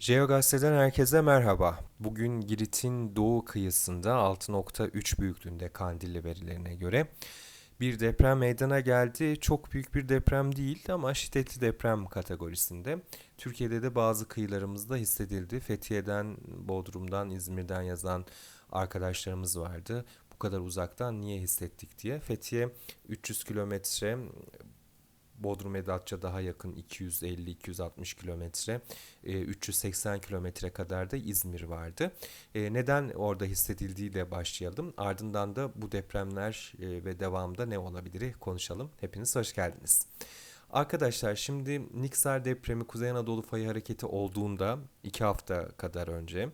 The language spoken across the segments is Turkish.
Jeogazete'den herkese merhaba. Bugün Girit'in doğu kıyısında 6.3 büyüklüğünde Kandilli verilerine göre bir deprem meydana geldi. Çok büyük bir deprem değil ama şiddetli deprem kategorisinde. Türkiye'de de bazı kıyılarımızda hissedildi. Fethiye'den, Bodrum'dan, İzmir'den yazan arkadaşlarımız vardı. Bu kadar uzaktan niye hissettik diye. Fethiye 300 kilometre, Bodrum ve Datça daha yakın 250-260 kilometre, e, 380 kilometre kadar da İzmir vardı. E, neden orada hissedildiği de başlayalım. Ardından da bu depremler e, ve devamında ne olabilir konuşalım. Hepiniz hoş geldiniz. Arkadaşlar şimdi Niksar depremi Kuzey Anadolu fayı hareketi olduğunda iki hafta kadar önce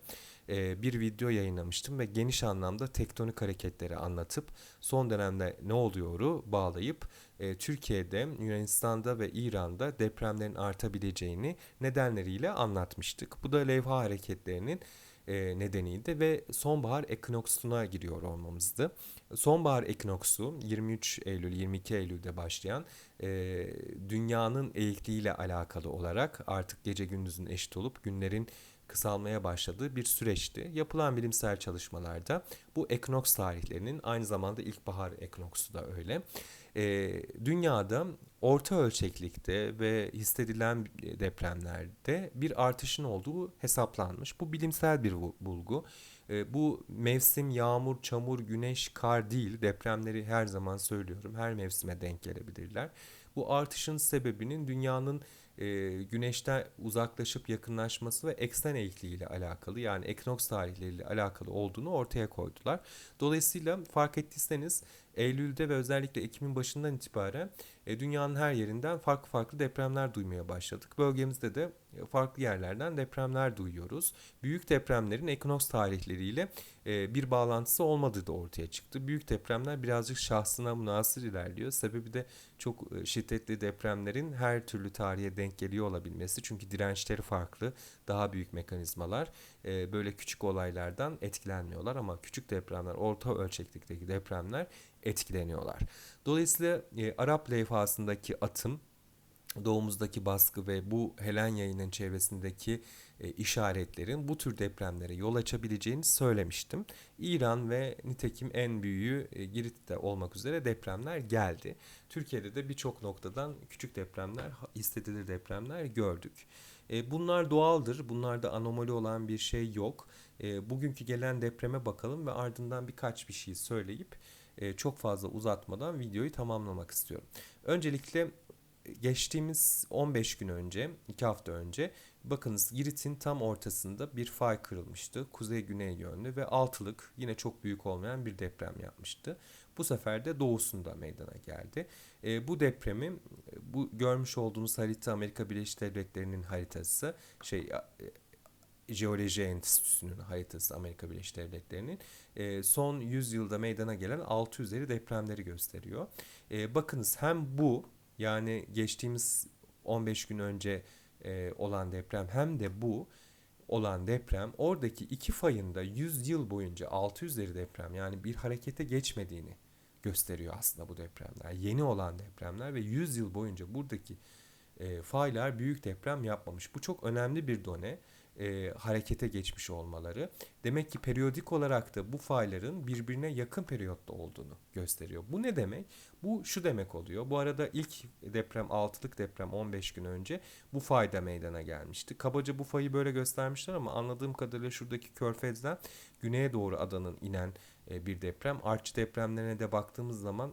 e, bir video yayınlamıştım ve geniş anlamda tektonik hareketleri anlatıp son dönemde ne oluyoru bağlayıp e, Türkiye'de, Yunanistan'da ve İran'da depremlerin artabileceğini nedenleriyle anlatmıştık. Bu da levha hareketlerinin e, nedeniydi ve sonbahar ekinoksuna giriyor olmamızdı. Sonbahar ekinoksu 23 Eylül 22 Eylül'de başlayan e, dünyanın eğikliğiyle alakalı olarak artık gece gündüzün eşit olup günlerin kısalmaya başladığı bir süreçti. Yapılan bilimsel çalışmalarda bu ekinoks tarihlerinin aynı zamanda ilkbahar ekinoksu da öyle. E, dünyada orta ölçeklikte ve hissedilen depremlerde bir artışın olduğu hesaplanmış. Bu bilimsel bir bulgu. E, bu mevsim yağmur, çamur, güneş, kar değil. Depremleri her zaman söylüyorum. Her mevsime denk gelebilirler. Bu artışın sebebinin dünyanın e, güneşten uzaklaşıp yakınlaşması ve eksen eğikliği ile alakalı yani ekinoks tarihleriyle alakalı olduğunu ortaya koydular. Dolayısıyla fark ettiyseniz Eylül'de ve özellikle Ekim'in başından itibaren e, dünyanın her yerinden farklı farklı depremler duymaya başladık. Bölgemizde de e, farklı yerlerden depremler duyuyoruz. Büyük depremlerin ekinoks tarihleriyle e, bir bağlantısı olmadığı da ortaya çıktı. Büyük depremler birazcık şahsına münasır ilerliyor. Sebebi de çok şiddetli depremlerin her türlü tarihe denk geliyor olabilmesi. Çünkü dirençleri farklı, daha büyük mekanizmalar e, böyle küçük olaylardan etkilenmiyorlar ama küçük depremler, orta ölçeklikteki depremler etkileniyorlar. Dolayısıyla e, Arap levhasındaki atım doğumuzdaki baskı ve bu Helen yayının çevresindeki e, işaretlerin bu tür depremlere yol açabileceğini söylemiştim. İran ve nitekim en büyüğü e, Girit'te olmak üzere depremler geldi. Türkiye'de de birçok noktadan küçük depremler, hissedilir depremler gördük. E, bunlar doğaldır. Bunlarda anomali olan bir şey yok. E, bugünkü gelen depreme bakalım ve ardından birkaç bir şey söyleyip e, çok fazla uzatmadan videoyu tamamlamak istiyorum. Öncelikle geçtiğimiz 15 gün önce, 2 hafta önce bakınız Girit'in tam ortasında bir fay kırılmıştı. Kuzey-güney yönlü ve altılık yine çok büyük olmayan bir deprem yapmıştı. Bu sefer de doğusunda meydana geldi. E, bu depremi bu görmüş olduğunuz harita Amerika Birleşik Devletleri'nin haritası şey e, Jeoloji Enstitüsü'nün haritası Amerika Birleşik Devletleri'nin e, son 100 yılda meydana gelen 6 üzeri depremleri gösteriyor. E, bakınız hem bu yani geçtiğimiz 15 gün önce e, olan deprem hem de bu olan deprem oradaki iki fayında 100 yıl boyunca 6 üzeri deprem yani bir harekete geçmediğini gösteriyor aslında bu depremler. Yeni olan depremler ve 100 yıl boyunca buradaki e, faylar büyük deprem yapmamış. Bu çok önemli bir done e, harekete geçmiş olmaları. Demek ki periyodik olarak da bu fayların birbirine yakın periyotta olduğunu gösteriyor. Bu ne demek? Bu şu demek oluyor. Bu arada ilk deprem 6'lık deprem 15 gün önce bu fayda meydana gelmişti. Kabaca bu fayı böyle göstermişler ama anladığım kadarıyla şuradaki körfezden güneye doğru adanın inen bir deprem. Arç depremlerine de baktığımız zaman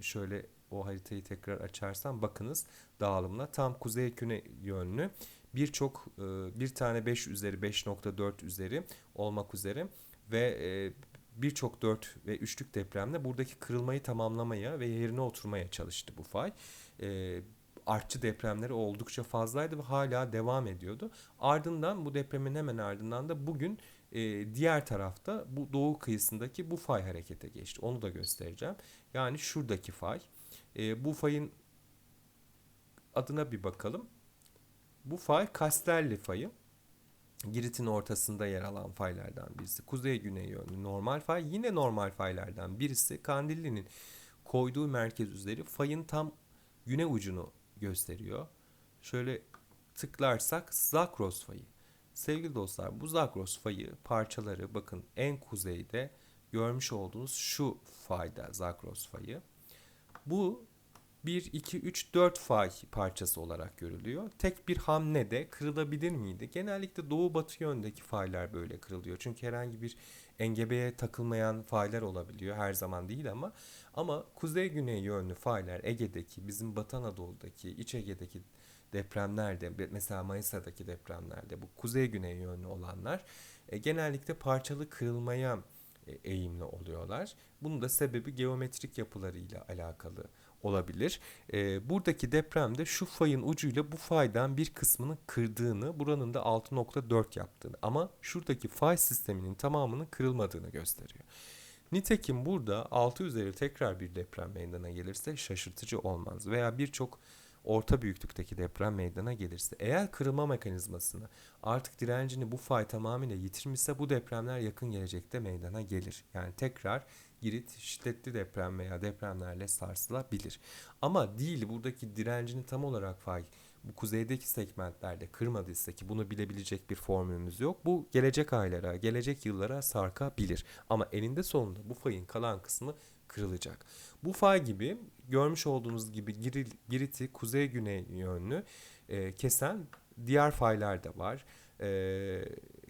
şöyle o haritayı tekrar açarsam bakınız dağılımla tam kuzey güney yönlü birçok e, bir tane 5 üzeri 5.4 üzeri olmak üzere ve e, birçok 4 ve 3'lük depremde buradaki kırılmayı tamamlamaya ve yerine oturmaya çalıştı bu fay. E, artçı depremleri oldukça fazlaydı ve hala devam ediyordu. Ardından bu depremin hemen ardından da bugün diğer tarafta bu doğu kıyısındaki bu fay harekete geçti. Onu da göstereceğim. Yani şuradaki fay. bu fayın adına bir bakalım. Bu fay Kasterli fayı. Girit'in ortasında yer alan faylardan birisi. Kuzey-güney yönlü normal fay. Yine normal faylardan birisi Kandilli'nin koyduğu merkez üzeri fayın tam güney ucunu gösteriyor. Şöyle tıklarsak Zakros fayı. Sevgili dostlar bu Zagros fayı parçaları bakın en kuzeyde görmüş olduğunuz şu fayda Zagros fayı. Bu 1, 2, 3, 4 fay parçası olarak görülüyor. Tek bir hamlede kırılabilir miydi? Genellikle doğu batı yöndeki faylar böyle kırılıyor. Çünkü herhangi bir engebeye takılmayan faylar olabiliyor. Her zaman değil ama. Ama kuzey güney yönlü faylar Ege'deki, bizim Batı Anadolu'daki, İç Ege'deki depremlerde mesela Manisa'daki depremlerde bu kuzey güney yönlü olanlar e, genellikle parçalı kırılmaya e, eğimli oluyorlar. Bunun da sebebi geometrik yapılarıyla alakalı olabilir. E, buradaki depremde şu fayın ucuyla bu faydan bir kısmını kırdığını, buranın da 6.4 yaptığını ama şuradaki fay sisteminin tamamının kırılmadığını gösteriyor. Nitekim burada 6 üzeri tekrar bir deprem meydana gelirse şaşırtıcı olmaz veya birçok orta büyüklükteki deprem meydana gelirse eğer kırılma mekanizmasını artık direncini bu fay tamamıyla yitirmişse bu depremler yakın gelecekte meydana gelir. Yani tekrar Girit şiddetli deprem veya depremlerle sarsılabilir. Ama değil buradaki direncini tam olarak fay bu kuzeydeki segmentlerde kırmadıysa ki bunu bilebilecek bir formülümüz yok. Bu gelecek aylara, gelecek yıllara sarkabilir. Ama eninde sonunda bu fayın kalan kısmı kırılacak. Bu fay gibi görmüş olduğunuz gibi Girit'i kuzey-güney yönlü e, kesen diğer faylar da var. E,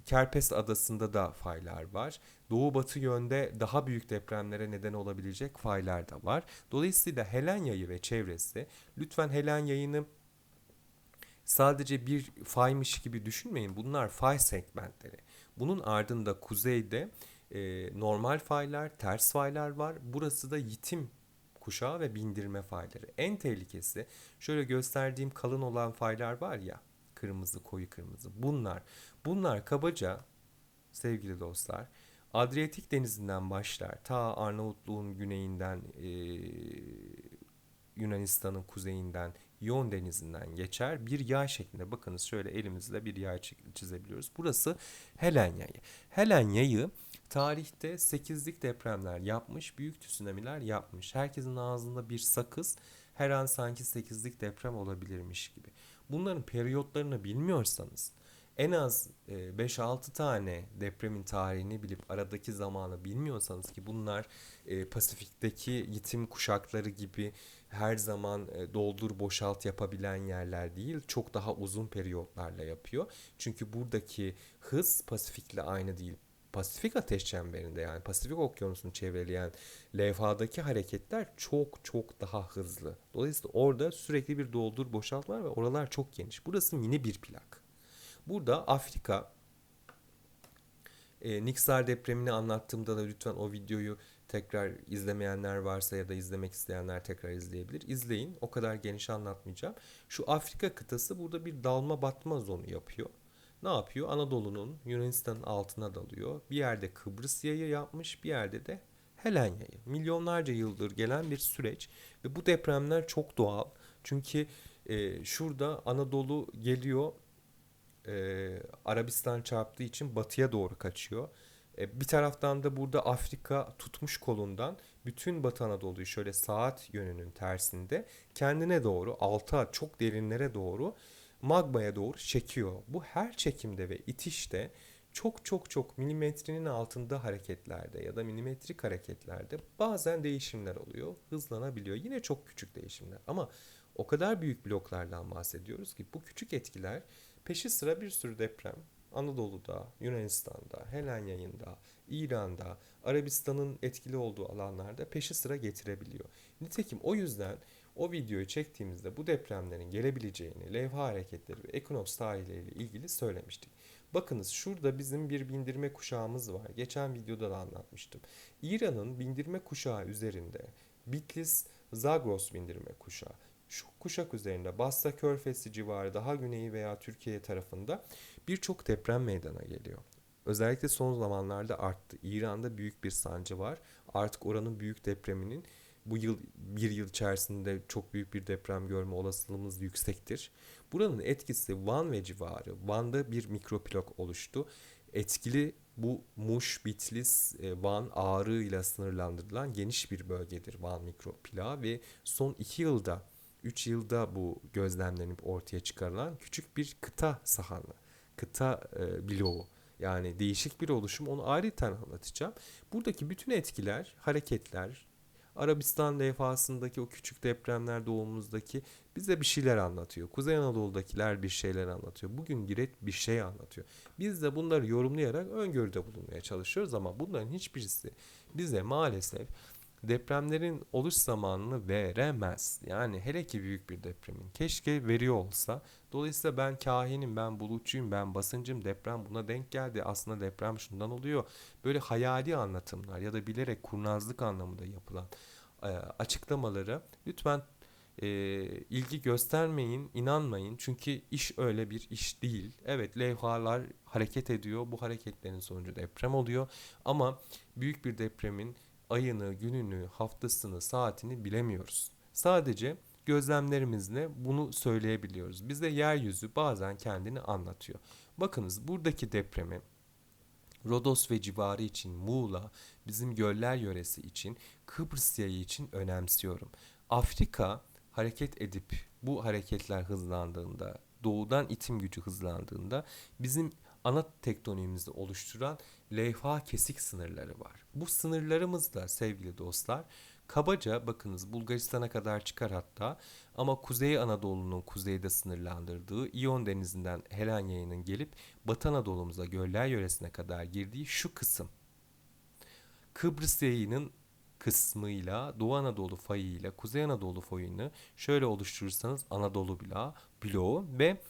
Kerpes adasında da faylar var. Doğu batı yönde daha büyük depremlere neden olabilecek faylar da var. Dolayısıyla Helen yayı ve çevresi lütfen Helen yayını sadece bir faymış gibi düşünmeyin. Bunlar fay segmentleri. Bunun ardında kuzeyde e, normal faylar, ters faylar var. Burası da yitim kuşağı ve bindirme fayları. En tehlikesi şöyle gösterdiğim kalın olan faylar var ya kırmızı koyu kırmızı bunlar. Bunlar kabaca sevgili dostlar Adriyatik denizinden başlar ta Arnavutluğun güneyinden e, Yunanistan'ın kuzeyinden Yon denizinden geçer. Bir yay şeklinde bakınız şöyle elimizle bir yay çizebiliyoruz. Burası Helen yayı. Helen yayı tarihte 8'lik depremler yapmış, büyük tsunamiler yapmış. Herkesin ağzında bir sakız her an sanki 8'lik deprem olabilirmiş gibi. Bunların periyotlarını bilmiyorsanız en az 5-6 e, tane depremin tarihini bilip aradaki zamanı bilmiyorsanız ki bunlar e, Pasifik'teki yitim kuşakları gibi her zaman e, doldur boşalt yapabilen yerler değil. Çok daha uzun periyotlarla yapıyor. Çünkü buradaki hız Pasifik'le aynı değil. Pasifik ateş çemberinde yani Pasifik okyanusunu çevreleyen levhadaki hareketler çok çok daha hızlı. Dolayısıyla orada sürekli bir doldur boşalt var ve oralar çok geniş. Burası mini bir plak. Burada Afrika e, Niksar depremini anlattığımda da lütfen o videoyu tekrar izlemeyenler varsa ya da izlemek isteyenler tekrar izleyebilir. İzleyin. O kadar geniş anlatmayacağım. Şu Afrika kıtası burada bir dalma batma zonu yapıyor. Ne yapıyor? Anadolu'nun Yunanistan'ın altına dalıyor. Bir yerde Kıbrıs yayı yapmış, bir yerde de Helen yayı. Milyonlarca yıldır gelen bir süreç ve bu depremler çok doğal. Çünkü e, şurada Anadolu geliyor e, Arabistan çarptığı için batıya doğru kaçıyor. E, bir taraftan da burada Afrika tutmuş kolundan bütün Batı Anadolu'yu şöyle saat yönünün tersinde kendine doğru alta çok derinlere doğru magmaya doğru çekiyor. Bu her çekimde ve itişte çok çok çok milimetrenin altında hareketlerde ya da milimetrik hareketlerde bazen değişimler oluyor. Hızlanabiliyor. Yine çok küçük değişimler ama o kadar büyük bloklardan bahsediyoruz ki bu küçük etkiler peşi sıra bir sürü deprem Anadolu'da, Yunanistan'da, Helen yayında, İran'da, Arabistan'ın etkili olduğu alanlarda peşi sıra getirebiliyor. Nitekim o yüzden o videoyu çektiğimizde bu depremlerin gelebileceğini, levha hareketleri ve ekinoks tarihleriyle ilgili söylemiştik. Bakınız şurada bizim bir bindirme kuşağımız var. Geçen videoda da anlatmıştım. İran'ın bindirme kuşağı üzerinde Bitlis Zagros bindirme kuşağı. Şu kuşak üzerinde Basra Körfezi civarı daha güneyi veya Türkiye tarafında birçok deprem meydana geliyor. Özellikle son zamanlarda arttı. İran'da büyük bir sancı var. Artık oranın büyük depreminin bu yıl bir yıl içerisinde çok büyük bir deprem görme olasılığımız yüksektir. Buranın etkisi Van ve civarı. Van'da bir mikroplak oluştu. Etkili bu Muş, Bitlis, e, Van, Ağrı ile sınırlandırılan geniş bir bölgedir Van mikroplağı ve son iki yılda 3 yılda bu gözlemlenip ortaya çıkarılan küçük bir kıta sahanı kıta e, bloğu. Yani değişik bir oluşum onu ayrıca anlatacağım. Buradaki bütün etkiler, hareketler, Arabistan levhasındaki o küçük depremler doğumuzdaki bize bir şeyler anlatıyor. Kuzey Anadolu'dakiler bir şeyler anlatıyor. Bugün Giret bir şey anlatıyor. Biz de bunları yorumlayarak öngörüde bulunmaya çalışıyoruz ama bunların hiçbirisi bize maalesef depremlerin oluş zamanını veremez. Yani hele ki büyük bir depremin. Keşke veriyor olsa. Dolayısıyla ben kahinim, ben bulutçuyum, ben basıncım, deprem buna denk geldi. Aslında deprem şundan oluyor. Böyle hayali anlatımlar ya da bilerek kurnazlık anlamında yapılan e, açıklamaları lütfen e, ilgi göstermeyin, inanmayın. Çünkü iş öyle bir iş değil. Evet levhalar hareket ediyor. Bu hareketlerin sonucu deprem oluyor. Ama büyük bir depremin ayını, gününü, haftasını, saatini bilemiyoruz. Sadece gözlemlerimizle bunu söyleyebiliyoruz. Bize yeryüzü bazen kendini anlatıyor. Bakınız buradaki depremi Rodos ve civarı için Muğla, bizim göller yöresi için, Kıbrıs yayı için önemsiyorum. Afrika hareket edip bu hareketler hızlandığında, doğudan itim gücü hızlandığında bizim ana tektonimizde oluşturan levha kesik sınırları var. Bu sınırlarımız da sevgili dostlar kabaca bakınız Bulgaristan'a kadar çıkar hatta ama Kuzey Anadolu'nun kuzeyde sınırlandırdığı İyon Denizi'nden Helen yayının gelip Batı Anadolu'muza göller yöresine kadar girdiği şu kısım. Kıbrıs yayının kısmıyla Doğu Anadolu fayıyla Kuzey Anadolu fayını şöyle oluşturursanız Anadolu bloğu, bloğu ve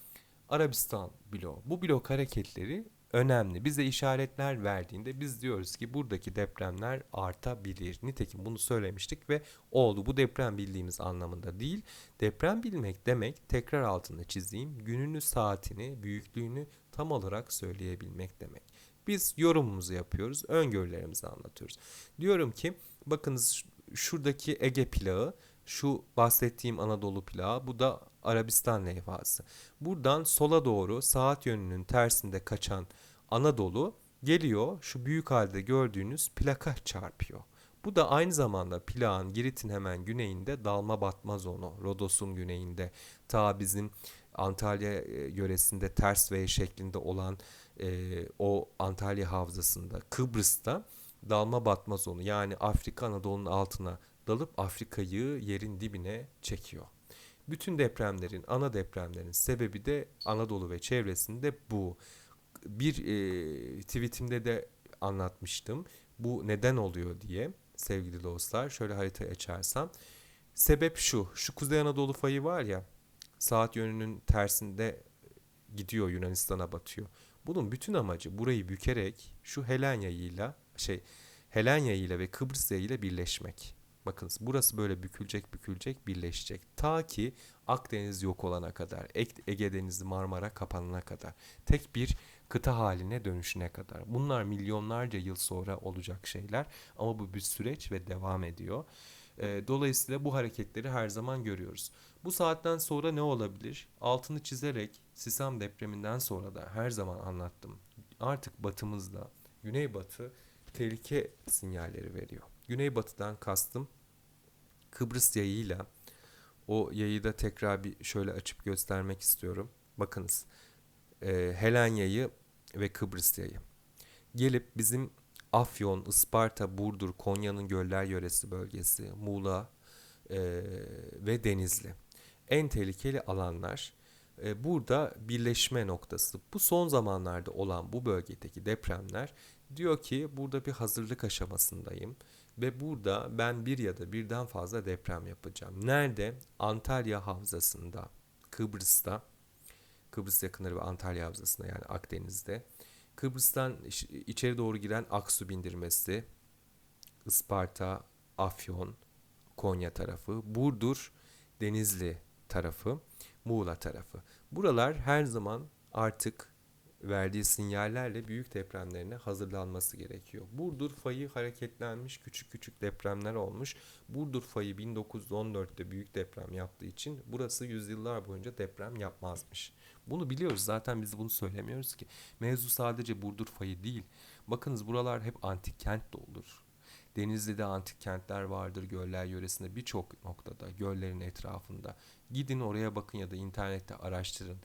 Arabistan bloğu. Bu blok hareketleri önemli. Bize işaretler verdiğinde biz diyoruz ki buradaki depremler artabilir. Nitekim bunu söylemiştik ve oldu. Bu deprem bildiğimiz anlamında değil. Deprem bilmek demek tekrar altında çizeyim. Gününü, saatini, büyüklüğünü tam olarak söyleyebilmek demek. Biz yorumumuzu yapıyoruz, öngörülerimizi anlatıyoruz. Diyorum ki bakınız şuradaki Ege plağı şu bahsettiğim Anadolu plağı bu da Arabistan levhası. Buradan sola doğru saat yönünün tersinde kaçan Anadolu geliyor şu büyük halde gördüğünüz plaka çarpıyor. Bu da aynı zamanda plağın Girit'in hemen güneyinde dalma batma zonu. Rodos'un güneyinde ta bizim Antalya e, yöresinde ters V şeklinde olan e, o Antalya havzasında Kıbrıs'ta dalma batma zonu yani Afrika Anadolu'nun altına dalıp Afrika'yı yerin dibine çekiyor. Bütün depremlerin, ana depremlerin sebebi de Anadolu ve çevresinde bu. Bir e, tweetimde de anlatmıştım. Bu neden oluyor diye sevgili dostlar. Şöyle haritayı açarsam. Sebep şu. Şu Kuzey Anadolu fayı var ya saat yönünün tersinde gidiyor Yunanistan'a batıyor. Bunun bütün amacı burayı bükerek şu Helenya ile şey Helenya ile ve Kıbrıs ile birleşmek. Bakınız burası böyle bükülecek bükülecek birleşecek. Ta ki Akdeniz yok olana kadar, Ege Denizi Marmara kapanana kadar. Tek bir kıta haline dönüşüne kadar. Bunlar milyonlarca yıl sonra olacak şeyler ama bu bir süreç ve devam ediyor. Dolayısıyla bu hareketleri her zaman görüyoruz. Bu saatten sonra ne olabilir? Altını çizerek Sisam depreminden sonra da her zaman anlattım. Artık batımızda güneybatı tehlike sinyalleri veriyor. Güneybatıdan kastım Kıbrıs yayıyla o yayı da tekrar bir şöyle açıp göstermek istiyorum. Bakınız e, Helen yayı ve Kıbrıs yayı. Gelip bizim Afyon, Isparta, Burdur, Konya'nın göller yöresi bölgesi, Muğla e, ve Denizli. En tehlikeli alanlar. E, burada birleşme noktası. Bu son zamanlarda olan bu bölgedeki depremler diyor ki burada bir hazırlık aşamasındayım. Ve burada ben bir ya da birden fazla deprem yapacağım. Nerede? Antalya Havzası'nda, Kıbrıs'ta, Kıbrıs yakınları ve Antalya Havzası'nda yani Akdeniz'de. Kıbrıs'tan içeri doğru giren Aksu bindirmesi, Isparta, Afyon, Konya tarafı, Burdur, Denizli tarafı, Muğla tarafı. Buralar her zaman artık verdiği sinyallerle büyük depremlerine hazırlanması gerekiyor. Burdur fayı hareketlenmiş küçük küçük depremler olmuş. Burdur fayı 1914'te büyük deprem yaptığı için burası yüzyıllar boyunca deprem yapmazmış. Bunu biliyoruz zaten biz bunu söylemiyoruz ki. Mevzu sadece Burdur fayı değil. Bakınız buralar hep antik kent de olur. Denizli'de antik kentler vardır göller yöresinde birçok noktada göllerin etrafında. Gidin oraya bakın ya da internette araştırın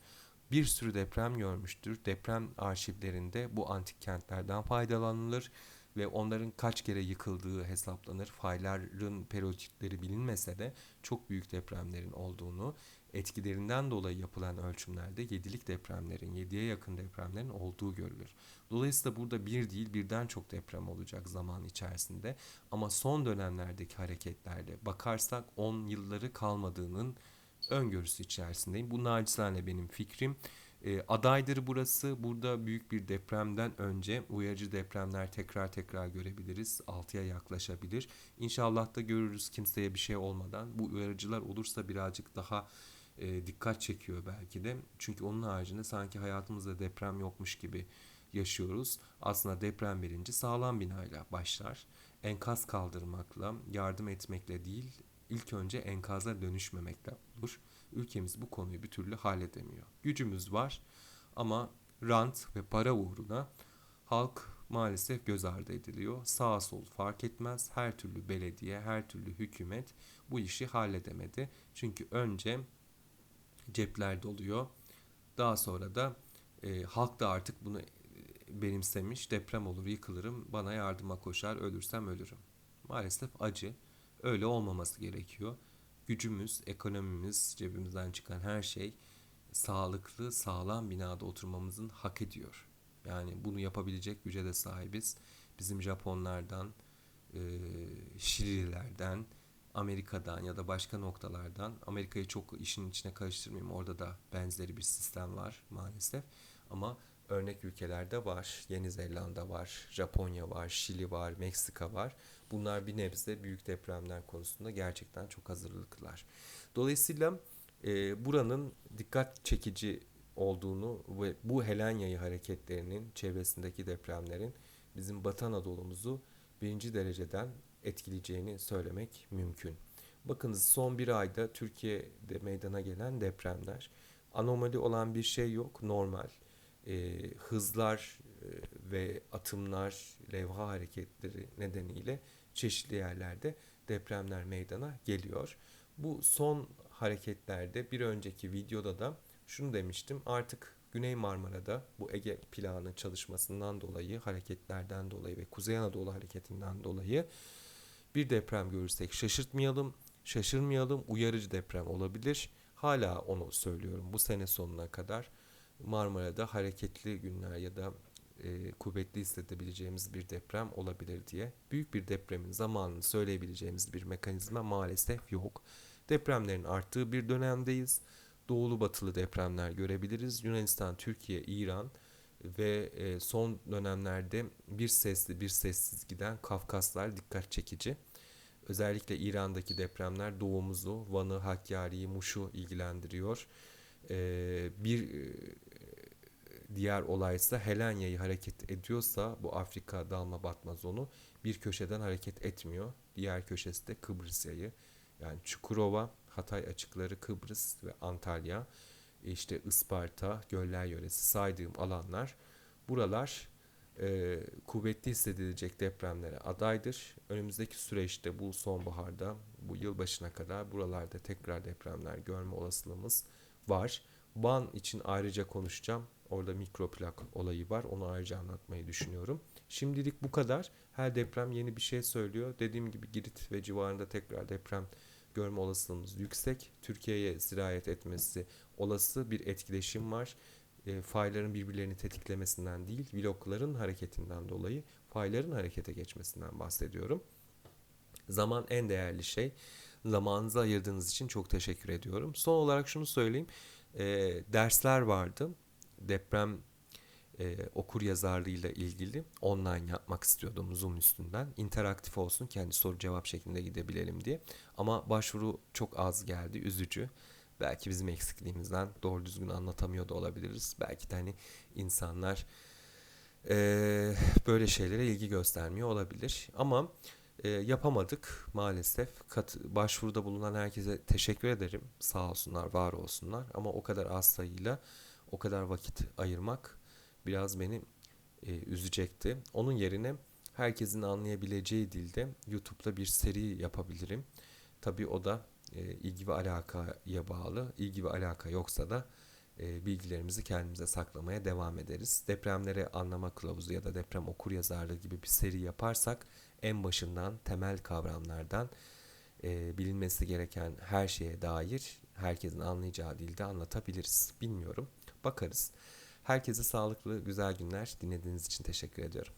bir sürü deprem görmüştür. Deprem arşivlerinde bu antik kentlerden faydalanılır ve onların kaç kere yıkıldığı hesaplanır. Fayların periyotleri bilinmese de çok büyük depremlerin olduğunu, etkilerinden dolayı yapılan ölçümlerde yedilik depremlerin, yediye yakın depremlerin olduğu görülür. Dolayısıyla burada bir değil birden çok deprem olacak zaman içerisinde. Ama son dönemlerdeki hareketlerde bakarsak 10 yılları kalmadığının öngörüsü içerisindeyim. Bu nacizane benim fikrim. E, adaydır burası. Burada büyük bir depremden önce uyarıcı depremler tekrar tekrar görebiliriz. 6'ya yaklaşabilir. İnşallah da görürüz kimseye bir şey olmadan. Bu uyarıcılar olursa birazcık daha e, dikkat çekiyor belki de. Çünkü onun haricinde sanki hayatımızda deprem yokmuş gibi yaşıyoruz. Aslında deprem birinci sağlam binayla başlar. Enkaz kaldırmakla, yardım etmekle değil, ilk önce enkaza dönüşmemekle olur. Ülkemiz bu konuyu bir türlü halledemiyor. Gücümüz var ama rant ve para uğruna halk maalesef göz ardı ediliyor. Sağ sol fark etmez. Her türlü belediye, her türlü hükümet bu işi halledemedi. Çünkü önce cepler doluyor. Daha sonra da e, halk da artık bunu benimsemiş. Deprem olur, yıkılırım, bana yardıma koşar, ölürsem ölürüm. Maalesef acı. Öyle olmaması gerekiyor. Gücümüz, ekonomimiz, cebimizden çıkan her şey sağlıklı, sağlam binada oturmamızın hak ediyor. Yani bunu yapabilecek güce de sahibiz. Bizim Japonlardan, Şililerden, Amerika'dan ya da başka noktalardan Amerika'yı çok işin içine karıştırmayayım. Orada da benzeri bir sistem var maalesef. Ama örnek ülkelerde var. Yeni Zelanda var, Japonya var, Şili var, Meksika var. Bunlar bir nebze büyük depremler konusunda gerçekten çok hazırlıklılar. Dolayısıyla e, buranın dikkat çekici olduğunu ve bu Helenya'yı hareketlerinin çevresindeki depremlerin bizim Batı Anadolu'muzu birinci dereceden etkileyeceğini söylemek mümkün. Bakınız son bir ayda Türkiye'de meydana gelen depremler anomali olan bir şey yok normal e, hızlar e, ve atımlar, levha hareketleri nedeniyle çeşitli yerlerde depremler meydana geliyor. Bu son hareketlerde bir önceki videoda da şunu demiştim. Artık Güney Marmara'da bu Ege planı çalışmasından dolayı, hareketlerden dolayı ve Kuzey Anadolu hareketinden dolayı bir deprem görürsek şaşırtmayalım, şaşırmayalım. Uyarıcı deprem olabilir. Hala onu söylüyorum bu sene sonuna kadar Marmara'da hareketli günler ya da e, kuvvetli hissedebileceğimiz bir deprem olabilir diye. Büyük bir depremin zamanını söyleyebileceğimiz bir mekanizma maalesef yok. Depremlerin arttığı bir dönemdeyiz. Doğulu batılı depremler görebiliriz. Yunanistan, Türkiye, İran ve e, son dönemlerde bir sesli bir sessiz giden Kafkaslar dikkat çekici. Özellikle İran'daki depremler doğumuzu, Van'ı, Hakkari'yi, Muş'u ilgilendiriyor. Ee, bir diğer olaysa Helenya'yı hareket ediyorsa bu Afrika dalma batma zonu bir köşeden hareket etmiyor. Diğer köşesi de Kıbrısya'yı yani Çukurova, Hatay açıkları Kıbrıs ve Antalya işte Isparta, Göller Yöresi saydığım alanlar buralar e, kuvvetli hissedilecek depremlere adaydır. Önümüzdeki süreçte bu sonbaharda bu yıl başına kadar buralarda tekrar depremler görme olasılığımız var. Van için ayrıca konuşacağım. Orada mikroplak olayı var. Onu ayrıca anlatmayı düşünüyorum. Şimdilik bu kadar. Her deprem yeni bir şey söylüyor. Dediğim gibi Girit ve civarında tekrar deprem görme olasılığımız yüksek. Türkiye'ye sirayet etmesi olası bir etkileşim var. E, fayların birbirlerini tetiklemesinden değil, vlogların hareketinden dolayı fayların harekete geçmesinden bahsediyorum. Zaman en değerli şey. Zamanınızı ayırdığınız için çok teşekkür ediyorum. Son olarak şunu söyleyeyim. E, dersler vardı. Deprem e, okur yazarlığıyla ilgili online yapmak istiyordum Zoom üstünden. İnteraktif olsun kendi soru cevap şeklinde gidebilelim diye. Ama başvuru çok az geldi. Üzücü. Belki bizim eksikliğimizden doğru düzgün anlatamıyor da olabiliriz. Belki de hani insanlar e, böyle şeylere ilgi göstermiyor olabilir. Ama e, yapamadık maalesef. Kat, başvuruda bulunan herkese teşekkür ederim. Sağ olsunlar, var olsunlar. Ama o kadar az sayıyla o kadar vakit ayırmak biraz beni e, üzecekti. Onun yerine herkesin anlayabileceği dilde YouTube'da bir seri yapabilirim. Tabii o da e, ilgi ve alakaya bağlı. İlgi ve alaka yoksa da e, bilgilerimizi kendimize saklamaya devam ederiz. Depremleri anlama kılavuzu ya da deprem okur yazarlığı gibi bir seri yaparsak en başından temel kavramlardan e, bilinmesi gereken her şeye dair herkesin anlayacağı dilde anlatabiliriz. Bilmiyorum. Bakarız. Herkese sağlıklı, güzel günler. Dinlediğiniz için teşekkür ediyorum.